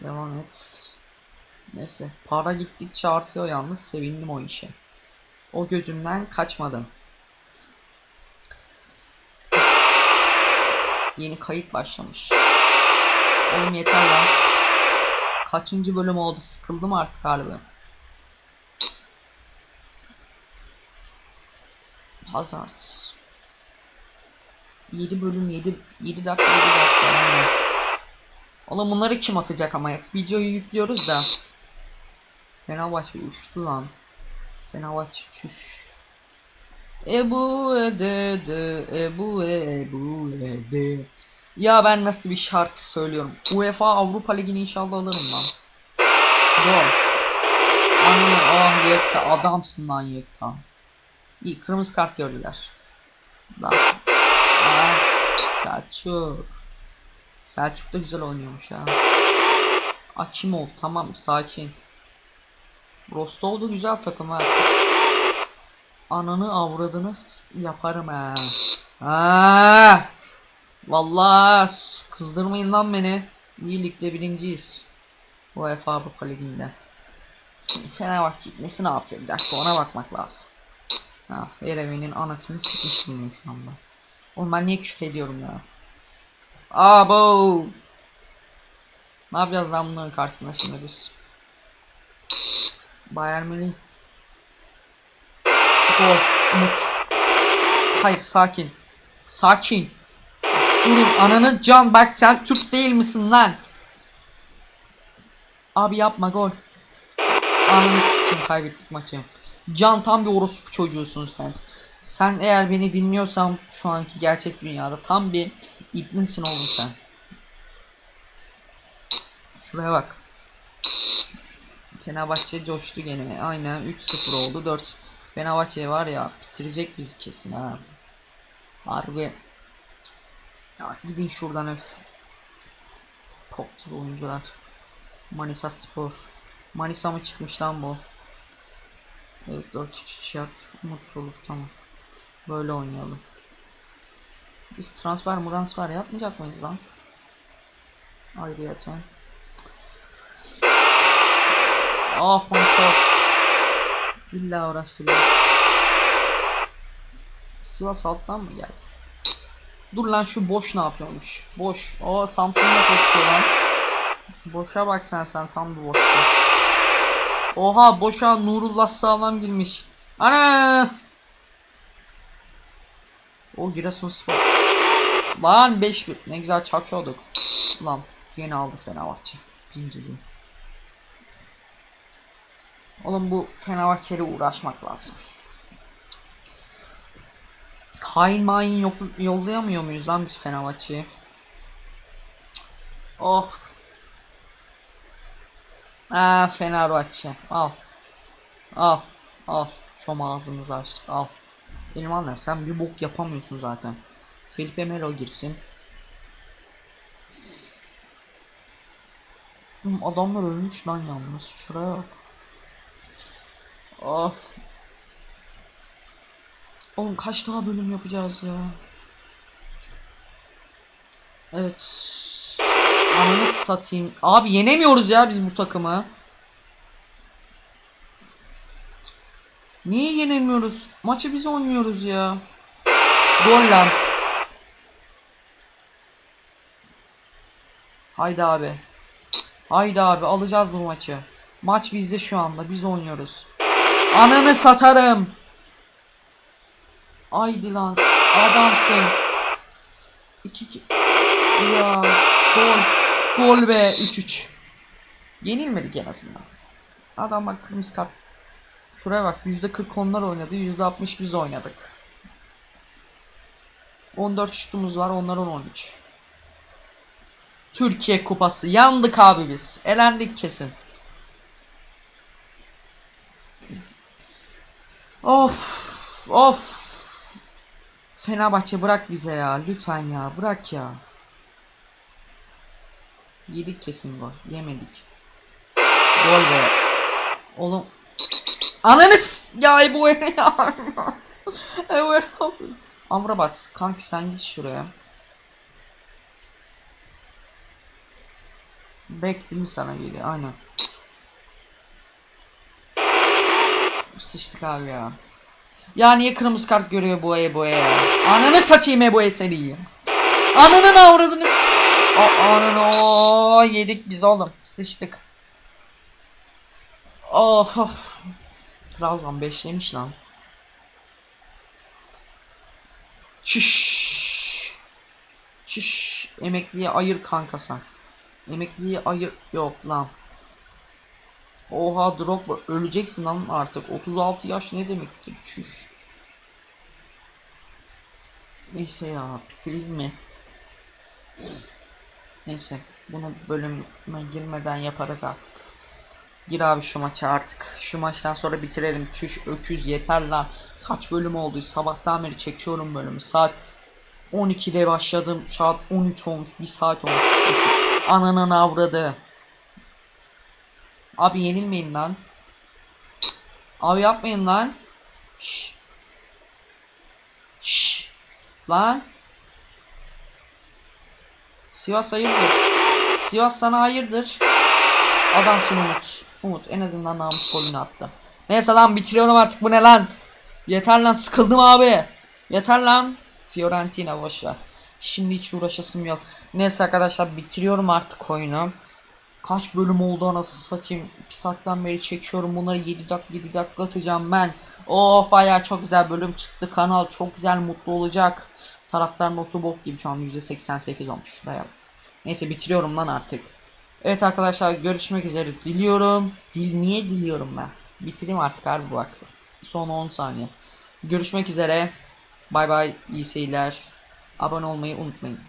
Devam et. Neyse. Para gittikçe artıyor yalnız. Sevindim o işe. O gözümden kaçmadı. Yeni kayıt başlamış. Oğlum yeter lan. Kaçıncı bölüm oldu? Sıkıldım artık galiba. Hazard. 7 bölüm 7 7 dakika 7 dakika yani. Oğlum bunları kim atacak ama videoyu yüklüyoruz da. Fenerbahçe uçtu lan. Fenerbahçe çüş. Ebu edede, Ebu Ebu ede. Ya ben nasıl bir şarkı söylüyorum. UEFA Avrupa Ligi'ni inşallah alırım lan. Dur. Ananı ah Yekta adamsın lan Yekta. İyi kırmızı kart gördüler. Lan. Ah Selçuk. Selçuk da güzel oynuyormuş ya. Akimov tamam sakin. Rostov da güzel takım ha. Ananı avradınız yaparım ha. Ha. Vallahi kızdırmayın lan beni. İyi ligde birinciyiz. UEFA Avrupa Ligi'nde. Fenerbahçe nesi ne yapıyor? Bir dakika ona bakmak lazım. Ha, Erevi'nin anasını sıkmış bulunuyor şu anda. Oğlum ben niye küfür ediyorum ya? Abo! Ne yapacağız lan bunların karşısında şimdi biz? Bayern Münih. Gol. Umut. Hayır sakin. Sakin. Durun ananı can bak sen Türk değil misin lan? Abi yapma gol. Ananı sikeyim kaybettik maçı. Can tam bir orospu çocuğusun sen. Sen eğer beni dinliyorsan şu anki gerçek dünyada tam bir ibnesin oğlum sen. Şuraya bak. Fenerbahçe coştu gene. Aynen 3-0 oldu. 4 Fenerbahçe var ya bitirecek bizi kesin ha. Harbi. Ya gidin şuradan öf. Gibi oyuncular. Manisa Spor. Manisa mı çıkmış lan bu? Evet 4-3-3 yap. Mutluluk tamam. Böyle oynayalım. Biz transfer transfer yapmayacak mıyız lan? Ayrıyeten. Off myself. İlla uğraş Sivas. Sivas alttan mı geldi? Dur lan şu boş ne yapıyormuş? Boş. O Samsun'la koşuyor lan. Boşa bak sen sen tam bir boşsun. Oha boşa Nurullah sağlam girmiş. Ana! O Giresunspor. Lan 5-1. Ne güzel çakıyorduk. Lan yeni aldı Fenerbahçe. Birinciliği. Oğlum bu Fenerbahçe'yle uğraşmak lazım. Hain main yollayamıyor muyuz lan biz Fenerbahçe'yi? Cık. Of. Aa Fenerbahçe. Al. Al. Al. Şom ağzımızı açtık. Al. Benim anlar sen bir bok yapamıyorsun zaten. Felipe Melo girsin. Adamlar ölmüş lan yalnız. Şuraya bak. Of. Oğlum kaç daha bölüm yapacağız ya? Evet. Ananı satayım. Abi yenemiyoruz ya biz bu takımı. Niye yenemiyoruz? Maçı biz oynuyoruz ya. Gol lan. Haydi abi. Haydi abi alacağız bu maçı. Maç bizde şu anda. Biz oynuyoruz. Ananı satarım. Haydi lan. Adamsın. 2 2. Ya gol. Gol be 3-3. Yenilmedik en azından. Adam bak kırmızı kart. Şuraya bak %40 onlar oynadı %60 biz oynadık. 14 şutumuz var onların 13. Türkiye kupası yandık abi biz. Elendik kesin. Of of. Fenerbahçe bırak bize ya lütfen ya bırak ya. Yedik kesin gol. Yemedik. Gol be. Oğlum. Ananız ya bu ya. Evet. Amrabat kanki sen git şuraya. Back değil mi sana geliyor? Aynen. Sıçtık abi ya. Ya niye kırmızı kart görüyor bu Ebo'ya ya? Ananı satayım Ebo'ya seni ya. Ananın avradınız. Ananı yedik biz oğlum. Sıçtık. Of of. Trabzon 5'lemiş lan. Çüş. Çüş. Emekliye ayır kanka sen. Emekliye ayır. Yok lan. Oha Drogba öleceksin lan artık. 36 yaş ne demektir? Çüş. Neyse ya bitireyim mi? Neyse bunu bölüme girmeden yaparız artık. Gir abi şu maça artık. Şu maçtan sonra bitirelim. Çüş öküz yeter lan. Kaç bölüm oldu? Sabahtan beri çekiyorum bölümü. Saat 12'de başladım. Saat 13 olmuş. 1 saat olmuş. Ananın avradı. Abi yenilmeyin lan. Abi yapmayın lan. Şş. Şş. Lan. Sivas hayırdır? Sivas sana hayırdır? Adamsın Umut. Umut en azından namus golünü attı. Neyse lan bitiriyorum artık bu ne lan? Yeter lan sıkıldım abi. Yeter lan. Fiorentina boşver. Şimdi hiç uğraşasım yok. Neyse arkadaşlar bitiriyorum artık oyunu. Kaç bölüm oldu anasını satayım. Bir saatten beri çekiyorum bunları 7 dakika 7 dakika atacağım ben. Oh bayağı çok güzel bölüm çıktı. Kanal çok güzel mutlu olacak. Taraftar notu bok gibi şu an %88 olmuş şuraya. Neyse bitiriyorum lan artık. Evet arkadaşlar görüşmek üzere diliyorum. Dil niye diliyorum ben? Bitireyim artık abi bak. Son 10 saniye. Görüşmek üzere. Bay bay iyi seyirler. Abone olmayı unutmayın.